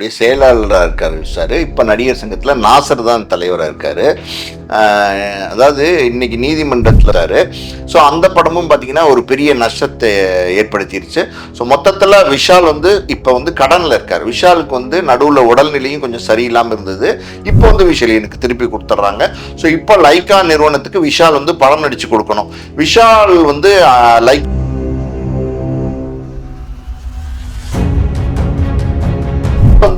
அப்படியே செயலாளராக இருக்கார் சார். இப்போ நடிகர் சங்கத்தில் நாசர் தான் தலைவராக இருக்கார். அதாவது இன்னைக்கு நீதிமன்றத்தில் இருக்காரு. ஸோ அந்த படமும் பார்த்தீங்கன்னா ஒரு பெரிய நஷ்டத்தை ஏற்படுத்திருச்சு. ஸோ மொத்தத்தில் விஷால் வந்து இப்போ வந்து கடனில் இருக்கார். விஷாலுக்கு வந்து நடுவில் உடல்நிலையும் கொஞ்சம் சரியில்லாமல் இருந்தது. இப்போ வந்து விஷால் எனக்கு திருப்பி கொடுத்துட்றாங்க. ஸோ இப்போ லைக்கா நிறுவனத்துக்கு விஷால் வந்து படம் நடித்து கொடுக்கணும். விஷால் வந்து லைக்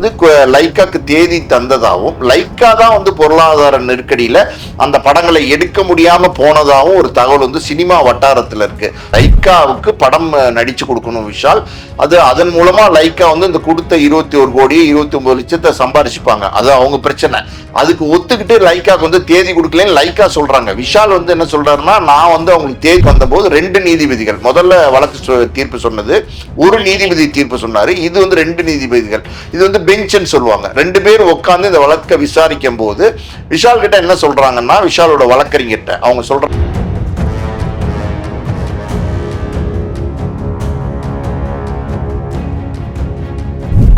வந்து லைக்காக்கு தேதி தந்ததாகவும் லைக்கா தான் வந்து பொருளாதார நெருக்கடியில் அந்த படங்களை எடுக்க முடியாமல் போனதாகவும் ஒரு தகவல் வந்து சினிமா வட்டாரத்தில் இருக்கு. லைக்காவுக்கு படம் நடித்து கொடுக்கணும் விஷால். அது அதன் மூலமாக லைக்கா வந்து இந்த கொடுத்த இருபத்தி ஒரு கோடி இருபத்தி ஒன்பது லட்சத்தை சம்பாரிச்சுப்பாங்க. அது அவங்க பிரச்சனை. அதுக்கு ஒத்துக்கிட்டு லைக்காக்கு வந்து தேதி கொடுக்கலன்னு லைக்கா சொல்கிறாங்க விஷால் வந்து என்ன சொல்கிறாருன்னா நான் வந்து அவங்களுக்கு தேதி வந்தபோது ரெண்டு நீதிபதிகள். முதல்ல வழக்கு சொ- தீர்ப்பு சொன்னது ஒரு நீதிபதி தீர்ப்பு சொன்னார். இது வந்து ரெண்டு நீதிபதிகள். இது வந்து பெஞ்சுன்னு சொல்லுவாங்க. ரெண்டு பேரும் உட்காந்து இந்த வழக்கை விசாரிக்கும் போது விஷால் கிட்ட என்ன சொல்றாங்கன்னா விஷாலோட வழக்கறிஞர்கிட்ட. அவங்க சொல்ற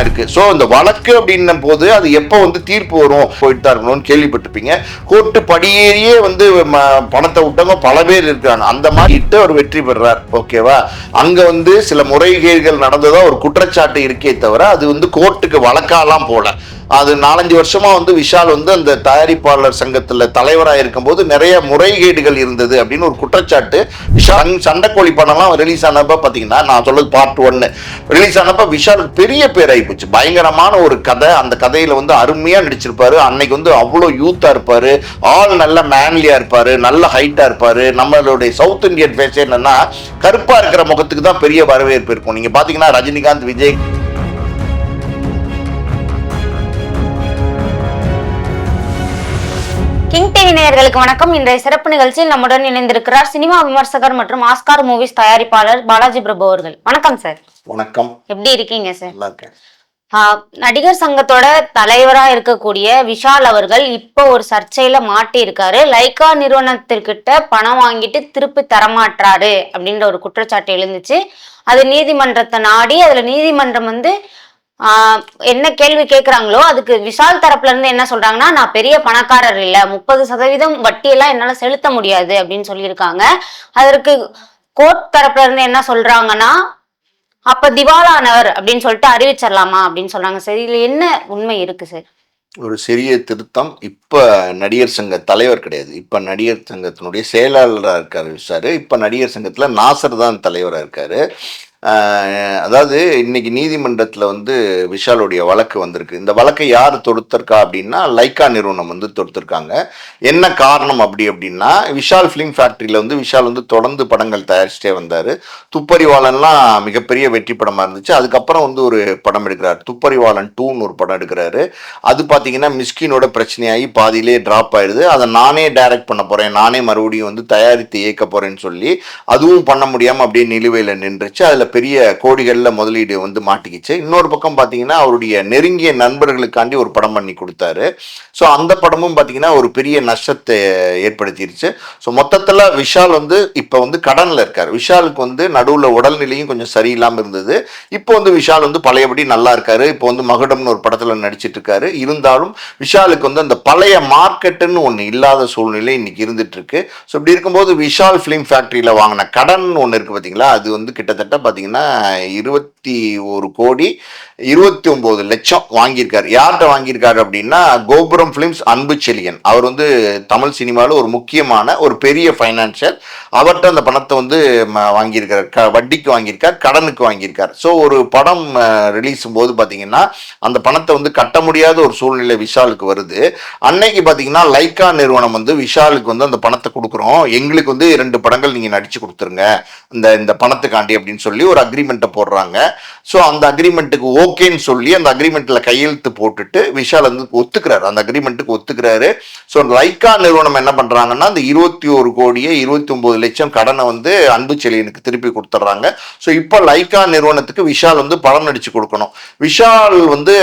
இருக்கு. ஸோ இந்த வழக்கு அப்படின்னும் போது அது எப்போ வந்து தீர்ப்பு வரும் போயிட்டு தான் இருக்கணும்னு கேள்விப்பட்டிருப்பீங்க. கோர்ட்டு படியேறியே வந்து பணத்தை விட்டவங்க பல பேர் இருக்காங்க அந்த மாதிரி இட்டு அவர் வெற்றி பெறுறார் ஓகேவா அங்க வந்து சில முறைகேடுகள் நடந்ததா ஒரு குற்றச்சாட்டு இருக்கே தவிர அது வந்து கோர்ட்டுக்கு வழக்காலாம் போல. அது நாலஞ்சு வருஷமா வந்து விஷால் வந்து அந்த தயாரிப்பாளர் சங்கத்துல தலைவராக இருக்கும்போது நிறைய முறைகேடுகள் இருந்தது அப்படின்னு ஒரு குற்றச்சாட்டு. விஷால் சண்டைக்கோழி படம்லாம் ரிலீஸ் ஆனப்ப பாத்தீங்கன்னா நான் சொல்றது பார்ட் ஒன்னு ரிலீஸ் ஆனப்ப விஷாலுக்கு பெரிய பேர் ஆயிப்போச்சு பயங்கரமான ஒரு கதை. அந்த கதையில வந்து அருமையா நடிச்சிருப்பாரு. அன்னைக்கு வந்து அவ்வளோ யூத்தா இருப்பாரு. ஆள் நல்ல மேன்லியா இருப்பாரு. நல்ல ஹைட்டா இருப்பாரு. நம்மளுடைய சவுத் இந்தியன் பேச என்னன்னா கருப்பா இருக்கிற முகத்துக்கு தான் பெரிய வரவேற்பு இருக்கும். நீங்க பாத்தீங்கன்னா ரஜினிகாந்த் விஜய் கிங் டிவி நேயர்களுக்கு வணக்கம். இன்றைய சிறப்பு நிகழ்ச்சியில் நம்முடன் இணைந்திருக்கிறார் சினிமா விமர்சகர் மற்றும் ஆஸ்கார் மூவிஸ் தயாரிப்பாளர் பாலாஜி பிரபு அவர்கள். வணக்கம் சார். வணக்கம். எப்படி இருக்கீங்க சார்? நடிகர் சங்கத்தோட தலைவரா இருக்கக்கூடிய விஷால் அவர்கள் இப்போ ஒரு சர்ச்சையில மாட்டி இருக்காரு லைக்கா நிறுவனத்திற்கிட்ட பணம் வாங்கிட்டு திருப்பி தரமாட்டாரு அப்படின்ற ஒரு குற்றச்சாட்டு எழுந்துச்சு. அது நீதிமன்றத்தை நாடி அதுல நீதிமன்றம் வந்து என்ன கேள்வி கேட்குறாங்களோ அதுக்கு விஷால் தரப்புல இருந்து என்ன சொல்றாங்கன்னா நான் பெரிய பணக்காரர் இல்ல முப்பது சதவீதம் வட்டியெல்லாம் என்னால செலுத்த முடியாது அப்படின்னு சொல்லியிருக்காங்க. அதற்கு கோர்ட் தரப்புல இருந்து என்ன சொல்றாங்கன்னா அப்ப திவாலானவர் அப்படின்னு சொல்லிட்டு அறிவிச்சிடலாமா அப்படின்னு சொல்றாங்க சரி. இதுல என்ன உண்மை இருக்கு சார்? ஒரு சிறிய திருத்தம். இப்போ நடிகர் சங்க தலைவர் கிடையாது. இப்போ நடிகர் சங்கத்தினுடைய செயலாளராக இருக்காரு சார். இப்போ நடிகர் சங்கத்தில் நாசர் தான் தலைவராக இருக்காரு. அதாவது இன்னைக்கு நீதிமன்றத்தில் வந்து விஷாலுடைய வழக்கு வந்திருக்கு. இந்த வழக்கை யார் தொடுத்திருக்கா அப்படின்னா லைக்கா நிறுவனம் வந்து தொடுத்திருக்காங்க. என்ன காரணம் அப்படி அப்படின்னா விஷால் ஃபிலிம் ஃபேக்ட்ரியில் வந்து விஷால் வந்து தொடர்ந்து படங்கள் தயாரிச்சிட்டே வந்தார். துப்பறிவாளன்லாம் மிகப்பெரிய வெற்றி படமாக இருந்துச்சு. அதுக்கப்புறம் வந்து ஒரு படம் எடுக்கிறார். துப்பறிவாளன் டூன்னு ஒரு படம் எடுக்கிறாரு. அது பார்த்தீங்கன்னா மிஸ்கினோட பிரச்சனையாகி பாதியிலே ட்ராப் ஆயிடுது. அதை நானே டைரக்ட் பண்ண போகிறேன் நானே மறுபடியும் வந்து தயாரித்து இயக்க போகிறேன்னு சொல்லி அதுவும் பண்ண முடியாமல் அப்படியே நிலுவையில் நின்றுச்சு. அதில் பெரிய கோடிகளில் முதலீடு வந்து மாட்டிக்கிச்சு. இன்னொரு பக்கம் பார்த்தீங்கன்னா அவருடைய நெருங்கிய நண்பர்களுக்காண்டி ஒரு படம் பண்ணி கொடுத்தாரு. ஸோ அந்த படமும் பார்த்தீங்கன்னா ஒரு பெரிய நஷ்டத்தை ஏற்படுத்திருச்சு. ஸோ மொத்தத்தில் விஷால் வந்து இப்போ வந்து கடனில் இருக்கார். விஷாலுக்கு வந்து நடுவில் உடல்நிலையும் கொஞ்சம் சரியில்லாமல் இருந்தது. இப்போ வந்து விஷால் வந்து பழையபடி நல்லா இருக்காரு. இப்போ வந்து மகுடம்னு ஒரு படத்தில் நடிச்சிட்டு இருக்காரு. இருந்தாலும் விஷாலுக்கு வந்து அந்த பழைய மார்க்கெட்டுன்னு ஒன்று இல்லாத சூழ்நிலை இன்னைக்கு இருந்துட்டு இருக்கு. ஸோ இப்படி இருக்கும்போது விஷால் ஃபிலிம் ஃபேக்ட்ரியில் வாங்கின கடன் ஒன்று இருக்கு பார்த்தீங்களா அது வந்து கிட்டத்தட்ட பார்த்தீங்கன்னா இருபத்தி ஒரு கோடி இருபத்தி ஒம்பது லட்சம் வாங்கியிருக்காரு. யார்கிட்ட வாங்கியிருக்காரு அப்படின்னா கோபுரம் ஃபிலிம்ஸ் அன்பு செலியன் அவர் வந்து தமிழ் சினிமாவில் ஒரு முக்கியமான ஒரு பெரிய ஃபைனான்சியர் அவர்கிட்ட அந்த பணத்தை வந்து வாங்கியிருக்கார் வாங்கியிருக்காரு. க வட்டிக்கு வாங்கியிருக்கார் கடனுக்கு வாங்கியிருக்கார். ஸோ ஒரு படம் ரிலீஸ் போது பார்த்தீங்கன்னா அந்த பணத்தை வந்து கட்ட முடியாத ஒரு சூழ்நிலை விஷாலுக்கு வருது. அன்னைக்கு பார்த்தீங்கன்னா லைக்கா நிறுவனம் வந்து விஷாலுக்கு வந்து அந்த பணத்தை கொடுக்குறோம். எங்களுக்கு வந்து ரெண்டு படங்கள் நீங்கள் நடிச்சு கொடுத்துருங்க. இந்த இந்த பணத்துக்காண்டி அப்படின்னு சொல்லி ஒரு அக்ரிமெண்ட்டை போடுறாங்க. ஸோ அந்த அக்ரிமெண்ட்டுக்கு ஓகேன்னு சொல்லி அந்த அக்ரிமெண்ட்ல கையெழுத்து போட்டுட்டு விஷால் வந்து ஒத்துக்கிறாரு. அந்த அக்ரிமெண்ட்டுக்கு ஒத்துக்கிறாரு. ஸோ லைக்கா நிறுவனம் என்ன பண்றாங்கன்னா அந்த இருபத்தி ஒரு கோடியே இருபத்தி ஒன்பது லட்சம் கடனை வந்து அன்பு செழியனுக்கு திருப்பி கொடுத்துட்றாங்க. ஸோ இப்போ லைக்கா நிறுவனத்துக்கு விஷால் வந்து படம் நடிச்சு கொடுக்கணும். விஷால் வந்து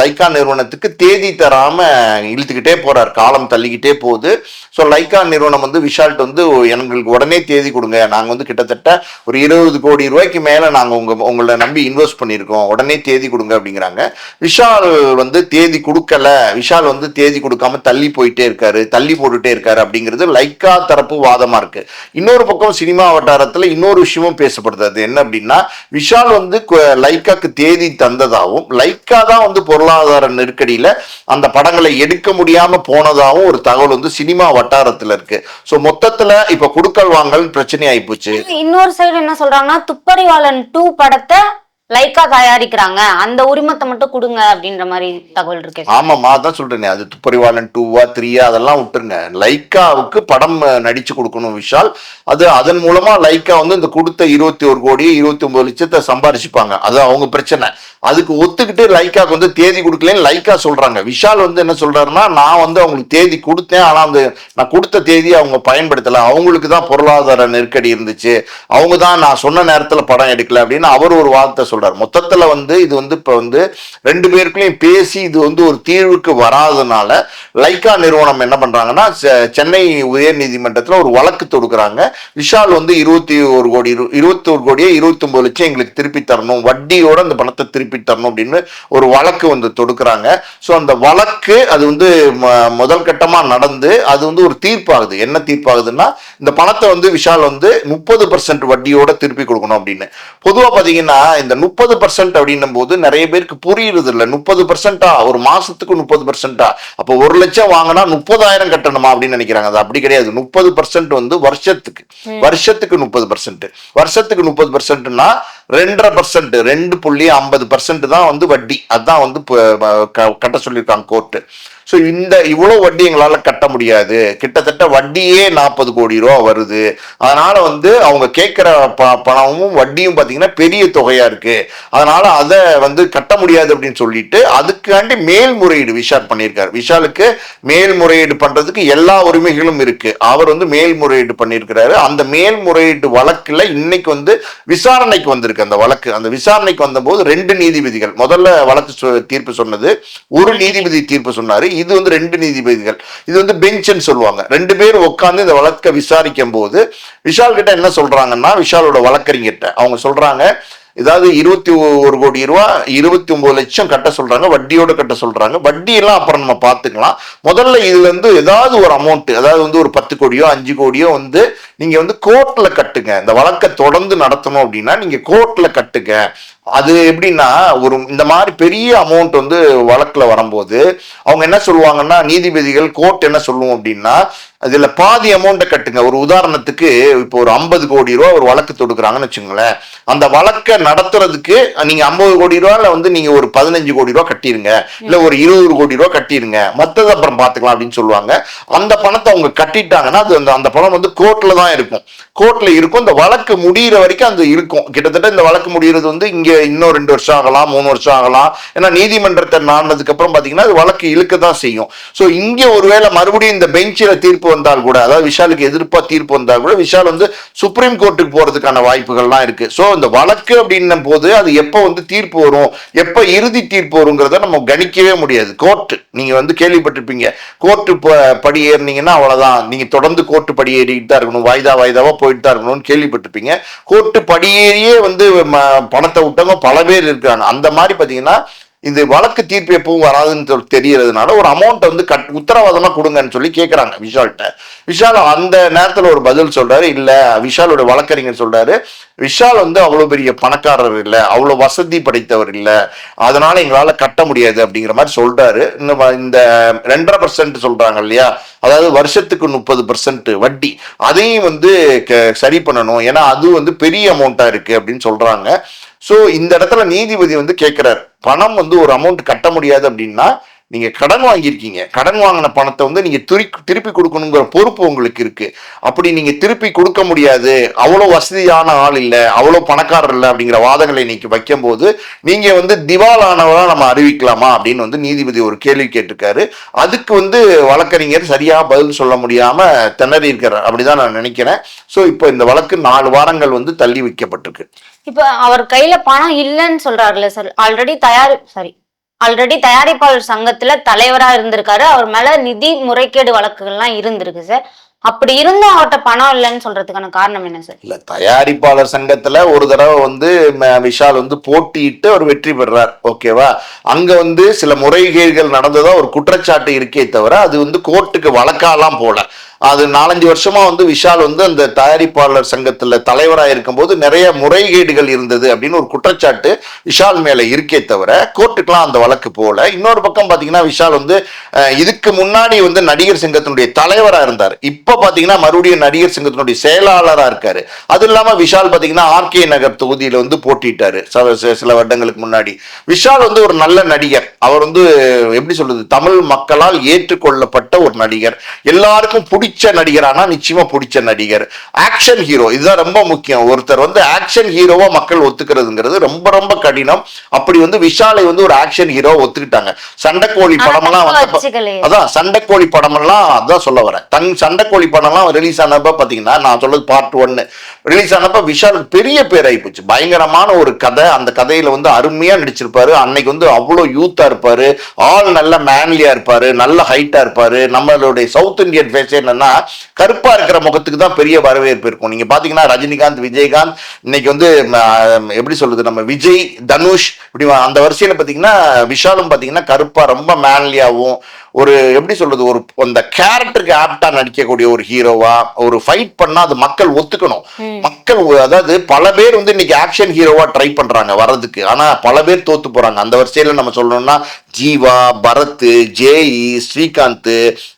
லைக்கா நிறுவனத்துக்கு தேதி தராம இழுத்துக்கிட்டே போறார். காலம் தள்ளிக்கிட்டே போகுது. ஸோ லைக்கா நிறுவனம் வந்து விஷால்கிட்ட வந்து எங்களுக்கு உடனே தேதி கொடுங்க. நாங்கள் வந்து கிட்டத்தட்ட ஒரு இருபது கோடி ரூபாய்க்கு மேல நாங்க உங்கள் உங்களை நம்பி இன்வெஸ்ட் பண்ணியிருக்கோம். உடனே தேதி கொடுங்க அப்படிங்கிறாங்க. விஷால் வந்து தேதி கொடுக்கல. விஷால் வந்து தேதி கொடுக்காம தள்ளி போயிட்டே இருக்காரு. தள்ளி போட்டுட்டே இருக்காரு அப்படிங்கிறது லைக்கா தரப்பு வாதமா இருக்கு. இன்னொரு பக்கம் சினிமா வட்டாரத்துல இன்னொரு விஷயமும் பேசப்படுது. அது என்ன அப்படின்னா விஷால் வந்து லைக்காக்கு தேதி தந்ததாகவும் லைக்கா தான் வந்து பொருளாதார நெருக்கடியில அந்த படங்களை எடுக்க முடியாம போனதாகவும் ஒரு தகவல் வந்து சினிமா வட்டாரத்துல இருக்கு. ஸோ மொத்தத்துல இப்ப குடுக்கல் வாங்கல் பிரச்சனை ஆயிப்போச்சு இன்னொரு சைடு என்ன சொல்றாங்கன்னா துப்பறிவாளன் டூ படத்தை லைக்கா தயாரிக்கிறாங்க. அந்த உரிமத்தை மட்டும் கொடுங்க அப்படின்ற மாதிரி தகவல் இருக்கு ஆமா ஆமாம்மா அதான் சொல்றேனே. அது துப்பறிவாளன் டூவா த்ரீயா அதெல்லாம் விட்டுருங்க. லைக்காவுக்கு படம் நடிச்சு கொடுக்கணும் விஷால். அது அதன் மூலமா லைக்கா வந்து இந்த கொடுத்த இருபத்தி ஒரு கோடி இருபத்தி ஒன்பது லட்சத்தை சம்பாரிச்சுப்பாங்க. அது அவங்க பிரச்சனை. அதுக்கு ஒத்துக்கிட்டு லைக்காக்கு வந்து தேதி கொடுக்கலன்னு லைக்கா சொல்றாங்க. விஷால் வந்து என்ன சொல்றாருன்னா நான் வந்து அவங்களுக்கு தேதி கொடுத்தேன் ஆனா அந்த நான் கொடுத்த தேதியை அவங்க பயன்படுத்தல. அவங்களுக்கு தான் பொருளாதார நெருக்கடி இருந்துச்சு. அவங்க தான் நான் சொன்ன நேரத்துல படம் எடுக்கல அப்படின்னு அவர் ஒரு வார்த்தை சொல்றாரு. மொத்தத்துல வந்து இது வந்து இப்ப வந்து ரெண்டு பேருக்குள்ளயும் பேசி இது வந்து ஒரு தீர்வுக்கு வராதனால லைக்கா நிறுவனம் என்ன பண்றாங்கன்னா செ- சென்னை உயர் நீதிமன்றத்துல ஒரு வழக்கு தொடுக்கிறாங்க. விஷால் வந்து இருபத்தி ஒரு கோடி இருபத்தி ஒரு கோடியே இருபத்தி ஒன்பது லட்சம் எங்களுக்கு திருப்பி தரணும். வட்டியோட அந்த பணத்தை திருப்பி தரணும் அப்படின்னு ஒரு வழக்கு வந்து தொடுக்குறாங்க. ஸோ அந்த வழக்கு அது வந்து முதல் கட்டமா நடந்து அது வந்து ஒரு தீர்ப்பாகுது. என்ன தீர்ப்பாகுதுன்னா இந்த பணத்தை வந்து விஷால் வந்து முப்பது பர்சன்ட் வட்டியோட திருப்பி கொடுக்கணும் அப்படின்னு. பொதுவா பாத்தீங்கன்னா இந்த முப்பது பர்சன்ட் அப்படின்னும் போது நிறைய பேருக்கு புரியுறது இல்ல முப்பது பர்சன்டா ஒரு மாசத்துக்கு முப்பது பர்சன்டா அப்போ ஒரு லட்சம் வாங்கினா முப்பதாயிரம் கட்டணுமா அப்படின்னு நினைக்கிறாங்க. அது அப்படி கிடையாது. முப்பது பர்சன்ட் வந்து வருஷத்துக்கு. வருஷத்துக்கு முப்பது பர்சன்ட் வருஷத்துக்கு முப்பது பர்சன்ட்னா ரெண்டரை பர்சன்ட் ரெண்டு புள்ளி ஐம்பது பர்சன்ட் தான் வந்து வட்டி. அதான் வந்து கட்ட சொல்லியிருக்காங்க கோர்ட்டு ஸோ இந்த இவ்வளோ வட்டி எங்களால் கட்ட முடியாது. கிட்டத்தட்ட வட்டியே நாற்பது கோடி ரூபா வருது. அதனால வந்து அவங்க கேட்குற ப பணமும் வட்டியும் பார்த்தீங்கன்னா பெரிய தொகையாக இருக்கு. அதனால அதை வந்து கட்ட முடியாது அப்படின்னு சொல்லிட்டு அதுக்காண்டி மேல்முறையீடு விஷால் பண்ணியிருக்காரு. விஷாலுக்கு மேல்முறையீடு பண்றதுக்கு எல்லா உரிமைகளும் இருக்கு. அவர் வந்து மேல்முறையீடு பண்ணியிருக்கிறாரு. அந்த மேல்முறையீடு வழக்கில் இன்னைக்கு வந்து விசாரணைக்கு வந்திருக்கு அந்த வழக்கு. அந்த விசாரணைக்கு வந்தபோது ரெண்டு நீதிபதிகள் முதல்ல வழக்கு சொ- தீர்ப்பு சொன்னது ஒரு நீதிபதி தீர்ப்பு சொன்னார். இது வந்து ரெண்டு நீதிபதிகள். இது வந்து பெஞ்சுன்னு சொல்லுவாங்க. ரெண்டு பேரும் உட்காந்து இந்த வழக்கை விசாரிக்கும் போது விஷால் கிட்ட என்ன சொல்றாங்கன்னா விஷாலோட வழக்கறிஞர்கிட்ட. அவங்க சொல்றாங்க ஏதாவது இருபத்தி ஒரு கோடி ரூபா இருபத்தி ஒன்பது லட்சம் கட்ட சொல்றாங்க வட்டியோட கட்ட சொல்றாங்க. வட்டி எல்லாம் அப்புறம் நம்ம பார்த்துக்கலாம். முதல்ல இதுல இருந்து ஏதாவது ஒரு அமௌண்ட் அதாவது வந்து ஒரு பத்து கோடியோ அஞ்சு கோடியோ வந்து நீங்க வந்து கோர்ட்ல கட்டுங்க. இந்த வழக்கை தொடர்ந்து நடத்தணும் அப்படின்னா நீங்க கோர்ட்ல கட்டுங்க. அது எப்படின்னா ஒரு இந்த மாதிரி பெரிய அமௌண்ட் வந்து வழக்கில் வரும்போது அவங்க என்ன சொல்லுவாங்கன்னா நீதிபதிகள் கோர்ட் என்ன சொல்லுவோம் அப்படின்னா அதில் பாதி அமௌண்ட்டை கட்டுங்க. ஒரு உதாரணத்துக்கு இப்போ ஒரு ஐம்பது கோடி ரூபா ஒரு வழக்கு தொடுக்குறாங்கன்னு வச்சுங்களேன் அந்த வழக்கை நடத்துறதுக்கு நீங்கள் ஐம்பது கோடி ரூபாவில் வந்து நீங்கள் ஒரு பதினஞ்சு கோடி ரூபா கட்டிடுங்க இல்லை ஒரு இருபது கோடி ரூபா கட்டிடுங்க மற்றது அப்புறம் பார்த்துக்கலாம் அப்படின்னு சொல்லுவாங்க. அந்த பணத்தை அவங்க கட்டிட்டாங்கன்னா அது அந்த அந்த பணம் வந்து கோர்ட்டில் தான் இருக்கும். கோர்ட்டில் இருக்கும். இந்த வழக்கு முடியிற வரைக்கும் அது இருக்கும். கிட்டத்தட்ட இந்த வழக்கு முடிகிறது வந்து இங்கே இன்னும் ரெண்டு வருஷம் ஆகலாம் மூணு வருஷம் ஆகலாம். ஏன்னா நீதிமன்றத்தை நாடினதுக்கு அப்புறம் அது வழக்கு இழுக்க தான் செய்யும். ஸோ இங்கே ஒருவேளை மறுபடியும் இந்த பெஞ்சில் தீர்ப்பு வந்தால் கூட அதாவது விஷாலுக்கு எதிர்ப்பாக தீர்ப்பு வந்தால் கூட விஷால் வந்து சுப்ரீம் கோர்ட்டுக்கு போகிறதுக்கான வாய்ப்புகள்லாம் இருக்கு. ஸோ இந்த வழக்கு அப்படின்னும் போது அது எப்போ வந்து தீர்ப்பு வரும் எப்போ இறுதி தீர்ப்பு வருங்கிறத நம்ம கணிக்கவே முடியாது. கோர்ட்டு நீங்கள் வந்து கேள்விப்பட்டிருப்பீங்க. கோர்ட்டு படி ஏறினீங்கன்னா அவ்வளோதான் நீங்கள் தொடர்ந்து கோர்ட்டு படி ஏறிட்டு தான் இருக்கணும். வாய்தா வாய்தாவாக போயிட்டு தான் இருக்கணும்னு கேள்விப்பட்டிருப்பீங்க. கோர்ட்டு படியேறியே வந்து ம- பணத்தை விட்டவங்க பல பேர் இருக்காங்க. அந்த மாதிரி பார்த்தீங்கன்னா இது வழக்கு தீர்ப்பு எப்பவும் வராதுன்னு சொல்லி தெரியறதுனால ஒரு அமௌண்ட்டை வந்து கட் உத்தரவாதமா கொடுங்கன்னு சொல்லி கேட்குறாங்க விஷால்கிட்ட. விஷால் அந்த நேரத்தில் ஒரு பதில் சொல்றாரு இல்ல விஷாலோட வழக்கறிஞர் சொல்றாரு விஷால் வந்து அவ்வளோ பெரிய பணக்காரர் இல்லை அவ்வளோ வசதி படைத்தவர் இல்லை அதனால எங்களால் கட்ட முடியாது அப்படிங்கிற மாதிரி சொல்றாரு. இன்னும் இந்த ரெண்டரை பர்சன்ட் சொல்றாங்க இல்லையா? அதாவது வருஷத்துக்கு முப்பது பர்சன்ட் வட்டி. அதையும் வந்து க- சரி பண்ணணும். ஏன்னா அது வந்து பெரிய அமௌண்ட்டாக இருக்கு அப்படின்னு சொல்றாங்க. ஸோ இந்த இடத்துல நீதிபதி வந்து கேட்குறாரு பணம் வந்து ஒரு அமௌண்ட் கட்ட முடியாது அப்படின்னா நீங்க கடன் வாங்கியிருக்கீங்க. கடன் வாங்கின பணத்தை வந்து நீங்க துரி திருப்பி கொடுக்கணுங்கிற பொறுப்பு உங்களுக்கு இருக்கு. அப்படி நீங்க திருப்பி கொடுக்க முடியாது. அவ்வளோ வசதியான ஆள் இல்லை அவ்வளோ பணக்காரர் இல்லை அப்படிங்கிற வாதங்களை இன்னைக்கு வைக்கும்போது நீங்க வந்து திவாலானவரா நம்ம அறிவிக்கலாமா அப்படின்னு வந்து நீதிபதி ஒரு கேள்வி கேட்டிருக்காரு. அதுக்கு வந்து வழக்கறிஞர் சரியா பதில் சொல்ல முடியாம திணறி இருக்கிறார் அப்படிதான் நான் நினைக்கிறேன். ஸோ இப்போ இந்த வழக்கு நாலு வாரங்கள் வந்து தள்ளி வைக்கப்பட்டிருக்கு. இப்ப அவர் கையில பணம் இல்லைன்னு சொல்றாருல்ல சார் ஆல்ரெடி தயாரி சாரி ஆல்ரெடி தயாரிப்பாளர் சங்கத்துல தலைவரா இருந்திருக்காரு. அவர் மேல நிதி முறைகேடு வழக்குகள்லாம் இருந்திருக்கு சார் அப்படி இருந்தும் அவர்கிட்ட பணம் இல்லைன்னு சொல்றதுக்கான காரணம் என்ன சார் இல்ல தயாரிப்பாளர் சங்கத்துல ஒரு தடவை வந்து ம- விஷால் வந்து போட்டியிட்டு அவர் வெற்றி பெறார். ஓகேவா அங்க வந்து சில முறைகேடுகள் நடந்ததா ஒரு குற்றச்சாட்டு இருக்கே தவிர அது வந்து கோர்ட்டுக்கு வழக்காலாம் போல அது நாலஞ்சு வருஷமா வந்து விஷால் வந்து அந்த தயாரிப்பாளர் சங்கத்துல தலைவராக இருக்கும்போது நிறைய முறைகேடுகள் இருந்தது அப்படின்னு ஒரு குற்றச்சாட்டு விஷால் மேல இருக்கே தவிர கோர்ட்டுக்கெல்லாம் அந்த வழக்கு போல இன்னொரு பக்கம் பாத்தீங்கன்னா விஷால் வந்து இதுக்கு முன்னாடி வந்து நடிகர் சங்கத்தினுடைய தலைவரா இருந்தார். இப்ப பாத்தீங்கன்னா மறுபடியும் நடிகர் சங்கத்தினுடைய செயலாளராக இருக்காரு. அது இல்லாம விஷால் பாத்தீங்கன்னா ஆர்கே நகர் தொகுதியில வந்து போட்டிட்டாரு. சில வருடங்களுக்கு முன்னாடி. விஷால் வந்து ஒரு நல்ல நடிகர். அவர் வந்து எப்படி சொல்றது தமிழ் மக்களால் ஏற்றுக்கொள்ளப்பட்ட ஒரு நடிகர். எல்லாருக்கும் பிடிச்ச நடிகரானா நிச்சயமா பிடிச்ச நடிகர். ஆக்ஷன் ஹீரோ இதுதான் ரொம்ப முக்கியம். ஒருத்தர் வந்து ஆக்ஷன் ஹீரோவா மக்கள் ஒத்துக்கிறதுங்கிறது ரொம்ப ரொம்ப கடினம். அப்படி வந்து விஷாலை வந்து ஒரு ஆக்ஷன் ஹீரோ ஒத்துக்கிட்டாங்க. சண்டைக்கோழி படமெல்லாம் வச்சுக்கலையே. அதான் சண்டைக்கோழி படமெல்லாம் அதான் சொல்ல வரேன். தங் சண்டைக்கோழி படம்லாம் ரிலீஸ் ஆனப்ப பாத்தீங்கன்னா நான் சொல்றது பார்ட் ஒன்னு ரிலீஸ் ஆனப்ப விஷாலுக்கு பெரிய பேர் ஆயிப்போச்சு பயங்கரமான ஒரு கதை. அந்த கதையில வந்து அருமையா நடிச்சிருப்பாரு. அன்னைக்கு வந்து அவ்வளோ யூத்தா இருப்பாரு. ஆள் நல்ல மேன்லியா இருப்பாரு. நல்ல ஹைட்டா இருப்பாரு. நம்மளுடைய சவுத் இந்தியன் ஃபேஸ் என்னன்னா கருப்பா இருக்கிற முகத்துக்கு தான் பெரிய வரவேற்பு இருக்கும். நீங்க பாத்தீங்கன்னா ரஜினிகாந்த் விஜயகாந்த் இன்னைக்கு வந்து எப்படி சொல்றது நம்ம விஜய் தனுஷ் இப்படி அந்த வரிசையில பாத்தீங்கன்னா விஷாலும் பாத்தீங்கன்னா கருப்பா ரொம்ப மேன்லியாவும் ஒரு எப்படி சொல்றது ஒரு அந்த கேரக்டருக்கு ஆப்டா நடிக்கக்கூடிய ஒரு ஹீரோவா ஒரு ஃபைட் பண்ணா அது மக்கள் ஒத்துக்கணும். மக்கள் அதாவது பல பேர் வந்து இன்னைக்கு ஆக்ஷன் ஹீரோவா ட்ரை பண்றாங்க வர்றதுக்கு. ஆனா பல பேர் தோத்து போறாங்க. அந்த வரிசையில நம்ம சொல்லணும்னா ஜீவா பரத் ஜேஇ ஸ்ரீகாந்த்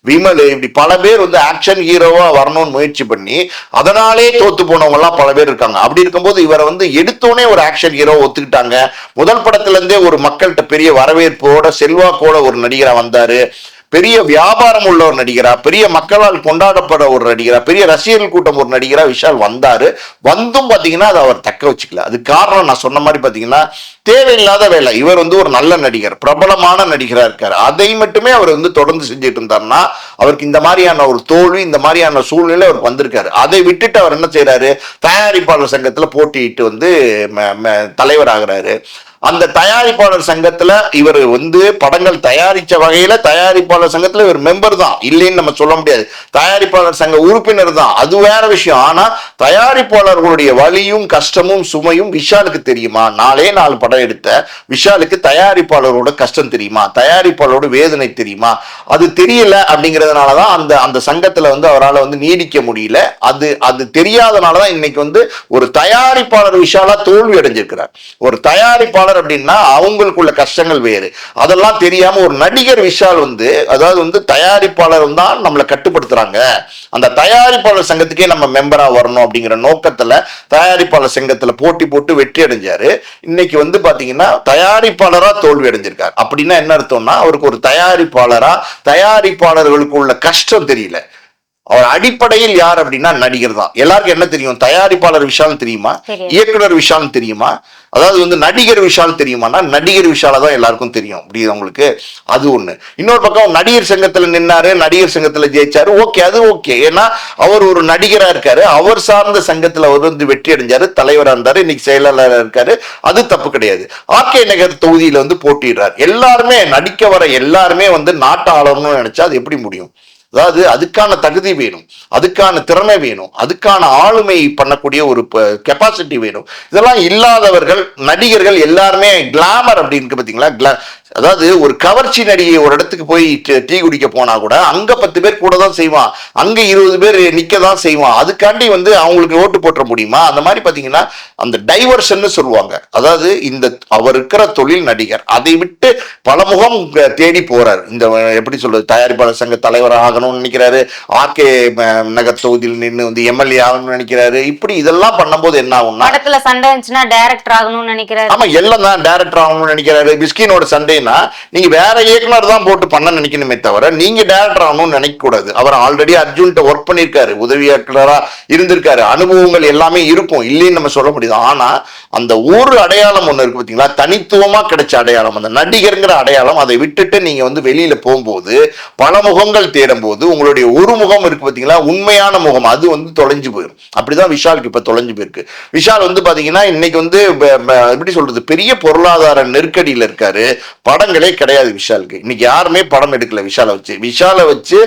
விமல் இப்படி பல பேர் வந்து ஆக்ஷன் ஹீரோவா வரணும்னு முயற்சி பண்ணி அதனாலே தோத்து போனவங்க எல்லாம் பல பேர் இருக்காங்க. அப்படி இருக்கும்போது இவரை வந்து எடுத்தோடனே ஒரு ஆக்ஷன் ஹீரோ ஒத்துக்கிட்டாங்க. முதல் படத்துல இருந்தே ஒரு மக்கள்கிட்ட பெரிய வரவேற்போட செல்வாக்கோட ஒரு நடிகரா வந்தாரு. பெரிய வியாபாரம் உள்ள ஒரு நடிகரா பெரிய மக்களால் கொண்டாடப்பட ஒரு நடிகரா பெரிய ரசிகர்கள் கூட்டம் ஒரு நடிகரா விஷால் வந்தாரு. வந்தும் பாத்தீங்கன்னா அதை அவர் தக்க வச்சுக்கல. அது காரணம் நான் சொன்ன மாதிரி பாத்தீங்கன்னா தேவையில்லாத வேலை. இவர் வந்து ஒரு நல்ல நடிகர் பிரபலமான நடிகரா இருக்காரு. அதை மட்டுமே அவர் வந்து தொடர்ந்து செஞ்சுட்டு இருந்தார்னா அவருக்கு இந்த மாதிரியான ஒரு தோல்வி இந்த மாதிரியான சூழ்நிலை அவருக்கு வந்திருக்காரு. அதை விட்டுட்டு அவர் என்ன செய்யறாரு தயாரிப்பாளர் சங்கத்துல போட்டியிட்டு வந்து ம- ம- தலைவராகிறாரு. அந்த தயாரிப்பாளர் சங்கத்துல இவர் வந்து படங்கள் தயாரிச்ச வகையில தயாரிப்பாளர் சங்கத்துல இவர் மெம்பர் தான். இல்லைன்னு நம்ம சொல்ல முடியாது. தயாரிப்பாளர் சங்க உறுப்பினர் தான். அது வேற விஷயம். ஆனா தயாரிப்பாளர்களுடைய வலியும் கஷ்டமும் சுமையும் விஷாலுக்கு தெரியுமா? நாலே நாலு படம் எடுத்த விஷாலுக்கு தயாரிப்பாளரோட கஷ்டம் தெரியுமா? தயாரிப்பாளரோட வேதனை தெரியுமா? அது தெரியல அப்படிங்கிறதுனாலதான் அந்த அந்த சங்கத்துல வந்து அவரால் வந்து நீடிக்க முடியல. அது அது தெரியாதனாலதான் இன்னைக்கு வந்து ஒரு தயாரிப்பாளர் விஷாலா தோல்வி அடைஞ்சிருக்கிறார். ஒரு தயாரிப்பாளர் அப்படின்னா அவங்களுக்குள்ள கஷ்டங்கள் வேறு. அதெல்லாம் தெரியாம ஒரு நடிகர் விஷால் வந்து அதாவது வந்து தயாரிப்பாளர் தான் நம்மளை கட்டுப்படுத்துறாங்க. அந்த தயாரிப்பாளர் சங்கத்துக்கே நம்ம மெம்பரா வரணும் அப்படிங்கிற நோக்கத்துல தயாரிப்பாளர் சங்கத்துல போட்டி போட்டு வெற்றி அடைஞ்சாரு. இன்னைக்கு வந்து பாத்தீங்கன்னா தயாரிப்பாளரா தோல்வி அடைஞ்சிருக்காரு. அப்படின்னா என்ன அர்த்தம்னா அவருக்கு ஒரு தயாரிப்பாளரா தயாரிப்பாளர்களுக்கு உள்ள கஷ்டம் தெரியல. அவர் அடிப்படையில் யார் அப்படின்னா நடிகர் தான். எல்லாருக்கும் என்ன தெரியும்? தயாரிப்பாளர் விஷால் தெரியுமா. இயக்குனர் விஷால் தெரியுமா? அதாவது வந்து நடிகர் விஷால் தெரியுமானா நடிகர் விஷால தான் எல்லாருக்கும் தெரியும். அப்படி உங்களுக்கு? அது ஒண்ணு. இன்னொரு பக்கம் நடிகர் சங்கத்துல நின்னாரு நடிகர் சங்கத்துல ஜெயிச்சாரு. ஓகே அது ஓகே. ஏன்னா அவர் ஒரு நடிகரா இருக்காரு. அவர் சார்ந்த சங்கத்துல அவர் வந்து வெற்றி அடைஞ்சாரு. தலைவரா இருந்தாரு. இன்னைக்கு செயலாளரா இருக்காரு. அது தப்பு கிடையாது. ஆர்கே நகர் தொகுதியில வந்து போட்டிடுறார் எல்லாருமே நடிக்க வர எல்லாருமே வந்து நாட்டை ஆளணும்னு நினைச்சா அது எப்படி முடியும்? அதாவது அதுக்கான தகுதி வேணும் அதுக்கான திறமை வேணும் அதுக்கான ஆளுமை பண்ணக்கூடிய ஒரு கெப்பாசிட்டி வேணும். இதெல்லாம் இல்லாதவர்கள் நடிகர்கள் எல்லாருமே கிளாமர் அப்படின்னு பார்த்தீங்களா அதாவது ஒரு கவர்ச்சி நடிகை ஒரு இடத்துக்கு போய் டீ- குடிக்க போனா கூட அங்க பத்து பேர் கூட தான் செய்வான். அங்க இருபது பேர் நிக்க தான் செய்வான். அதுக்காண்டி வந்து அவங்களுக்கு ஓட்டு போட்டுற முடியுமா? அந்த மாதிரி பாத்தீங்கன்னா அந்த டைவர்ஷன் சொல்லுவாங்க. அதாவது இந்த அவர் இருக்கிற தொழில் நடிகர் அதை விட்டு பலமுகம் தேடி போறாரு. இந்த எப்படி சொல்றது தயாரிப்பாளர் சங்க தலைவர் ஆகணும்னு நினைக்கிறாரு. ஆர்கே நகர் தொகுதியில் நின்று வந்து எம்எல்ஏ ஆகணும்னு நினைக்கிறாரு. இப்படி இதெல்லாம் பண்ணும்போது என்ன ஆகும்னா படத்துல சண்டை இருந்துச்சுன்னா டைரக்டர் ஆகணும்னு நினைக்கிறாரு. ஆமா எல்லாம் தான் டேரக்டர் ஆகணும்னு நினைக்கிறாரு. பிஸ்கினோட இல்லைன்னா நீங்க வேற இயக்குனர் தான் போட்டு பண்ண நினைக்கணுமே தவிர நீங்க டேரக்டர் ஆகணும்னு நினைக்க கூடாது அவர் ஆல்ரெடி அர்ஜுன்கிட்ட ஒர்க் பண்ணியிருக்காரு உதவி இயக்குனரா இருந்திருக்காரு அனுபவங்கள் எல்லாமே இருக்கும் இல்லைன்னு நம்ம சொல்ல முடியாது. ஆனா அந்த ஒரு அடையாளம் ஒண்ணு இருக்கு பாத்தீங்களா? தனித்துவமா கிடைச்ச அடையாளம். அந்த நடிகருங்கிற அடையாளம் அதை விட்டுட்டு நீங்க வந்து வெளியில போகும்போது பல முகங்கள் தேடும் போது உங்களுடைய ஒரு முகம் இருக்கு பாத்தீங்களா? உண்மையான முகம் அது வந்து தொலைஞ்சு போயிடும் அப்படிதான் விஷாலுக்கு இப்ப தொலைஞ்சு போயிருக்கு. விஷால் வந்து பாத்தீங்கன்னா இன்னைக்கு வந்து எப்படி சொல்றது? பெரிய பொருளாதார நெருக்கடியில இருக்காரு. படங்களே கிடையாது விஷாலுக்கு. இன்னைக்கு யாருமே படம் எடுக்கல விஷாலை வச்சு. விஷாலை வச்சு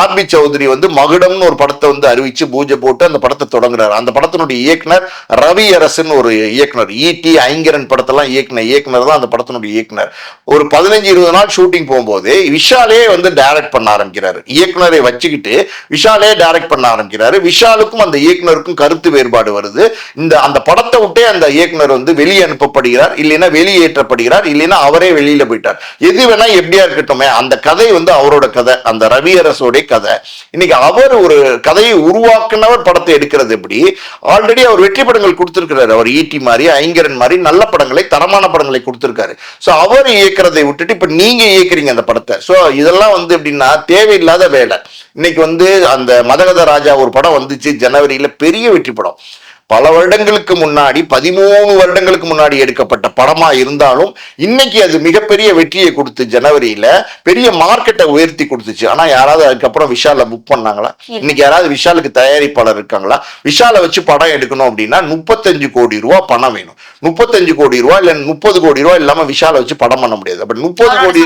ஆர்பி சௌத்ரி வந்து மகுடம்னு ஒரு படத்தை வந்து அறிவிச்சு பூஜை போட்டு அந்த படத்தை தொடங்குறாரு. அந்த படத்தினுடைய இயக்குனர் ரவி அரசன் ஒரு இயக்குனர். ஈடி ஐங்கரன் படத்தெல்லாம் இயக்குனர் இயக்குனர் தான் அந்த படத்தினுடைய இயக்குனர். ஒரு பதினஞ்சு இருபது நாள் ஷூட்டிங் போகும்போது விஷாலே வந்து டைரக்ட் பண்ண ஆரம்பிக்கிறாரு. இயக்குனரை வச்சுக்கிட்டு விஷாலே டைரக்ட் பண்ண ஆரம்பிக்கிறாரு. விஷாலுக்கும் அந்த இயக்குனருக்கும் கருத்து வேறுபாடு வருது. இந்த அந்த படத்தை விட்டே அந்த இயக்குனர் வந்து வெளியே அனுப்பப்படுகிறார். இல்லைன்னா வெளியேற்றப்படுகிறார். இல்லைன்னா அவரே வெளியில போயிட்டார். எது வேணா எப்படியா இருக்கட்டுமே அந்த கதை வந்து அவரோட கதை அந்த ரவி அரசோடைய கதை. இன்னைக்கு அவர் ஒரு கதையை உருவாக்குனவர் படத்தை எடுக்கிறது எப்படி? ஆல்ரெடி அவர் வெற்றி படங்கள் கொடுத்திருக்கிறாரு. அவர் ஈட்டி மாதிரி ஐங்கரன் மாதிரி நல்ல படங்களை தரமான படங்களை கொடுத்திருக்காரு. ஸோ அவர் இயக்கிறதை விட்டுட்டு இப்ப நீங்க இயக்குறீங்க அந்த படத்தை. ஸோ இதெல்லாம் வந்து எப்படின்னா தேவையில்லாத வேலை. இன்னைக்கு வந்து அந்த மதகத ராஜா ஒரு படம் வந்துச்சு ஜனவரியில பெரிய வெற்றி படம். பல வருடங்களுக்கு முன்னாடி பதிமூணு வருடங்களுக்கு முன்னாடி எடுக்கப்பட்ட படமா இருந்தாலும் இன்னைக்கு அது மிகப்பெரிய வெற்றியை கொடுத்து ஜனவரியில பெரிய மார்க்கெட்டை உயர்த்தி கொடுத்துச்சு. ஆனா யாராவது அதுக்கப்புறம் விஷால புக் பண்ணாங்களா? இன்னைக்கு யாராவது விஷாலுக்கு தயாரிப்பாளர் இருக்காங்களா? விஷாலை வச்சு படம் எடுக்கணும் அப்படின்னா முப்பத்தஞ்சு கோடி ரூபா பணம் வேணும். முப்பத்தஞ்சு கோடி ரூபா இல்ல முப்பது கோடி ரூபா இல்லாம விஷாலை வச்சு படம் பண்ண முடியாது. அப்ப முப்பது கோடி?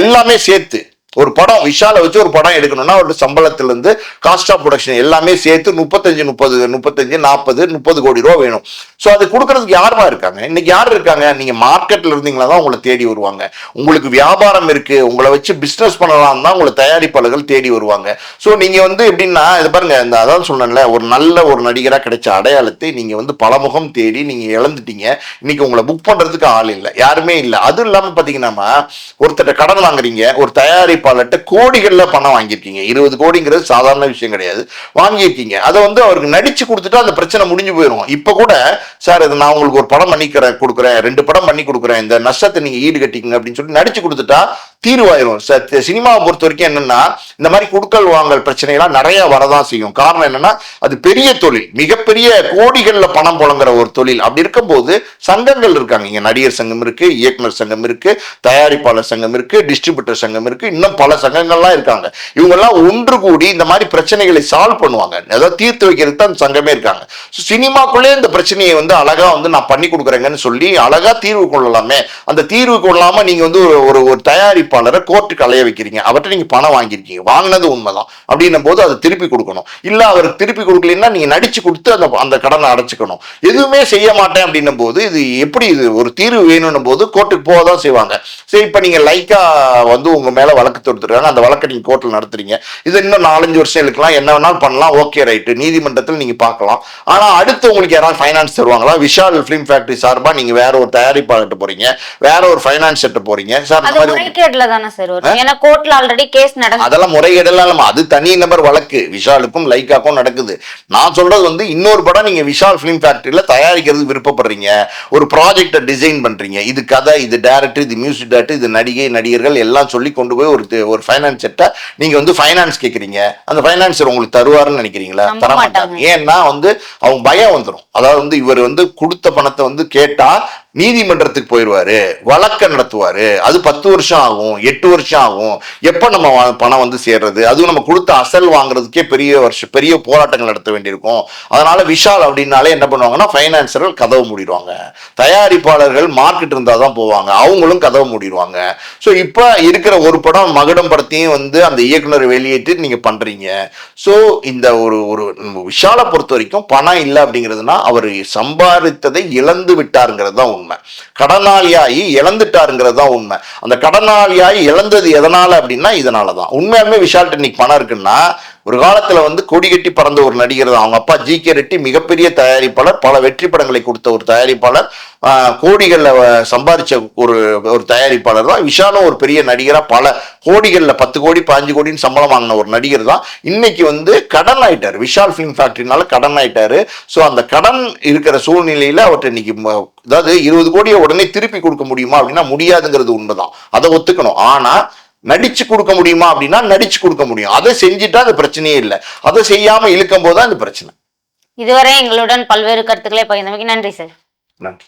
எல்லாமே சேர்த்து ஒரு படம் விஷாலை வச்சு ஒரு படம் எடுக்கணும்னா ஒரு சம்பளத்துல இருந்து காஸ்ட் ஆஃப் ப்ரொடக்ஷன் எல்லாமே சேர்த்து முப்பத்தஞ்சு முப்பது முப்பத்தஞ்சு நாற்பது முப்பது கோடி ரூபா வேணும். ஸோ அது கொடுக்கறதுக்கு யாருமா இருக்காங்க? இன்னைக்கு யார் இருக்காங்க? நீங்க மார்க்கெட்ல இருந்தீங்களா தான் உங்களை தேடி வருவாங்க. உங்களுக்கு வியாபாரம் இருக்கு உங்களை வச்சு பிசினஸ் பண்ணலாம் தான் உங்களை தயாரிப்பாளர்கள் தேடி வருவாங்க. ஸோ நீங்க வந்து எப்படின்னா இது பாருங்க இந்த அதான் சொன்னேன்ல ஒரு நல்ல ஒரு நடிகராக கிடைச்ச அடையாளத்தை நீங்க வந்து பலமுகம் தேடி நீங்க இழந்துட்டீங்க. இன்னைக்கு உங்களை புக் பண்றதுக்கு ஆள் இல்லை யாருமே இல்லை. அதுவும் இல்லாமல் பார்த்தீங்கன்னா ஒருத்தர்ட்ட கடன் வாங்குறீங்க ஒரு தயாரிப்பாளர்கிட்ட கோடிகளில் பணம் வாங்கியிருக்கீங்க. இருபது கோடிங்கிறது சாதாரண விஷயம் கிடையாது. வாங்கியிருக்கீங்க. அதை வந்து அவருக்கு நடிச்சு கொடுத்துட்டு அந்த பிரச்சனை முடிஞ்சு போயிடும் இப்ப கூட சார் இது நான் உங்களுக்கு ஒரு படம் பண்ணிக்கிறேன் கொடுக்குறேன் ரெண்டு படம் பண்ணி கொடுக்குறேன். இந்த நஷ்டத்தை நீங்க ஈடு கட்டிக்கங்க அப்படின்னு சொல்லி நடிச்சு கொடுத்துட்டா தீர்வாயிரும். சார் சினிமாவை பொறுத்த வரைக்கும் என்னன்னா இந்த மாதிரி குடுக்கல் வாங்கல் பிரச்சனைலாம் நிறைய வரதான் செய்யும். காரணம் என்னன்னா அது பெரிய தொழில். மிகப்பெரிய கோடிகள்ல பணம் புழங்குற ஒரு தொழில். அப்படி இருக்கும்போது சங்கங்கள் இருக்காங்க. இங்க நடிகர் சங்கம் இருக்கு இயக்குனர் சங்கம் இருக்கு தயாரிப்பாளர் சங்கம் இருக்கு டிஸ்ட்ரிபியூட்டர் சங்கம் இருக்கு. இன்னும் பல சங்கங்கள்லாம் இருக்காங்க. இவங்கெல்லாம் ஒன்று கூடி இந்த மாதிரி பிரச்சனைகளை சால்வ் பண்ணுவாங்க. ஏதாவது தீர்த்து வைக்கிறது தான் சங்கமே இருக்காங்க. ஸோ சினிமாக்குள்ளே இந்த பிரச்சனையை வந்து அழகா வந்து நான் பண்ணி கொடுக்குறேங்கன்னு சொல்லி அழகா தீர்வு கொள்ளலாமே. அந்த தீர்வு கொள்ளாம நீங்க வந்து ஒரு ஒரு தயாரிப்பு தயாரிப்பாளரை கோர்ட்டுக்கு அலைய வைக்கிறீங்க. அவர்கிட்ட நீங்க பணம் வாங்கியிருக்கீங்க. வாங்கினது உண்மைதான். அப்படின்னும் போது அதை திருப்பி கொடுக்கணும். இல்ல அவருக்கு திருப்பி கொடுக்கலன்னா நீங்க நடிச்சு கொடுத்து அந்த அந்த கடனை அடைச்சுக்கணும். எதுவுமே செய்ய மாட்டேன் அப்படின்னும் போது இது எப்படி இது ஒரு தீர்வு வேணும்னும் போது கோர்ட்டுக்கு போக தான் செய்வாங்க. சரி இப்ப நீங்க லைக்கா வந்து உங்க மேல வழக்கு தொடுத்துருக்காங்க. அந்த வழக்கை நீங்க கோர்ட்ல நடத்துறீங்க. இது இன்னும் நாலஞ்சு வருஷம் இழுக்கலாம். என்ன வேணாலும் பண்ணலாம். ஓகே ரைட்டு நீதிமன்றத்தில் நீங்க பார்க்கலாம். ஆனா அடுத்து உங்களுக்கு யாராவது ஃபைனான்ஸ் தருவாங்களா? விஷால் ஃபிலிம் ஃபேக்டரி சார்பா நீங்க வேற ஒரு தயாரிப்பாளர்கிட்ட போறீங்க. வேற ஒரு ஃபைனான்ஸ் போறீங்க. சார் இந்த மாதிரி முறைகேடுல தானே சார் வரும். ஏன்னா கோர்ட்ல ஆல்ரெடி கேஸ் நடந்து அதெல்லாம் முறைகேடெல்லாம். அது தனி நபர் வழக்கு. விஷாலுக்கும் லைக்காக்கும் நடக்குது. நான் சொல்றது வந்து இன்னொரு படம் நீங்க விஷால் ஃபிலிம் ஃபேக்டரியில தயாரிக்கிறது விருப்பப்படுறீங்க. ஒரு ப்ராஜெக்டை டிசைன் பண்றீங்க. இது கதை இது டேரக்டர் இது மியூசிக் டேரக்டர் இது நடிகை நடிகர்கள் எல்லாம் சொல்லி கொண்டு போய் ஒரு ஒரு ஃபைனான்ஸ் செட்டை நீங்க வந்து ஃபைனான்ஸ் கேக்குறீங்க. அந்த ஃபைனான்சர் உங்களுக்கு தருவாருன்னு நினைக்கிறீங்களா? தர. மாட்டாங்க. ஏன்னா வந்து அவங்க பயம் வந்துடும் அதாவது வந்து இவர் வந்து கொடுத்த பணத்தை வந்து கேட்டா நீதிமன்றத்துக்கு போயிடுவாரு வழக்க நடத்துவாரு. அது பத்து வருஷம் ஆகும் எட்டு வருஷம் ஆகும். எப்ப நம்ம பணம் வந்து சேர்றது? அதுவும் நம்ம கொடுத்த அசல் வாங்குறதுக்கே பெரிய வருஷம் பெரிய போராட்டங்கள் நடத்த வேண்டியிருக்கும். அதனால விஷால் அப்படின்னாலே என்ன பண்ணுவாங்கன்னா ஃபைனான்சர்கள் கதவு மூடிடுவாங்க. தயாரிப்பாளர்கள் மார்க்கெட் இருந்தால் தான் போவாங்க. அவங்களும் கதவு மூடிடுவாங்க. ஸோ இப்போ இருக்கிற ஒரு படம் மகுடம் படத்தையும் வந்து அந்த இயக்குனர் வெளியிட்டு நீங்க பண்றீங்க. ஸோ இந்த ஒரு ஒரு விஷாலை பொறுத்த வரைக்கும் பணம் இல்லை அப்படிங்கிறதுனா அவர் சம்பாதித்ததை இழந்து விட்டாருங்கிறது தான் உண்மை. கடனாளியாகி இழந்துட்டாருங்கிறது தான் உண்மை. அந்த கடனாளியாகி இழந்தது எதனால அப்படின்னா இதனால தான் உண்மையாலுமே விஷால்கிட்ட இன்னைக்கு பணம் இருக்குன்னா ஒரு காலத்துல வந்து கொடி கட்டி பறந்த ஒரு நடிகர் தான். அவங்க அப்பா ஜி கே ரெட்டி மிகப்பெரிய தயாரிப்பாளர் பல வெற்றி படங்களை கொடுத்த ஒரு தயாரிப்பாளர். கோடிகளில் வ- சம்பாதிச்ச ஒரு ஒரு தயாரிப்பாளர் தான். விஷாலும் ஒரு பெரிய நடிகராக பல கோடிகளில் பத்து கோடி பாஞ்சு கோடின்னு சம்பளம் வாங்கின ஒரு நடிகர் தான். இன்னைக்கு வந்து கடன் ஆயிட்டார். விஷால் ஃபிலிம் ஃபேக்டரினால கடன் ஆயிட்டாரு. ஸோ அந்த கடன் இருக்கிற சூழ்நிலையில் அவர்கிட்ட இன்னைக்கு அதாவது இருபது கோடியை உடனே திருப்பி கொடுக்க முடியுமா அப்படின்னா முடியாதுங்கிறது உண்மைதான். அதை ஒத்துக்கணும். ஆனால் நடிச்சு கொடுக்க முடியுமா அப்படின்னா நடிச்சு கொடுக்க முடியும். அதை செஞ்சுட்டா அது பிரச்சனையே இல்லை. அதை செய்யாம இழுக்கும் போது தான் பிரச்சனை. இதுவரை எங்களுடன் பல்வேறு கருத்துக்களை பகிர்ந்தமைக்கு நன்றி சார். நன்றி.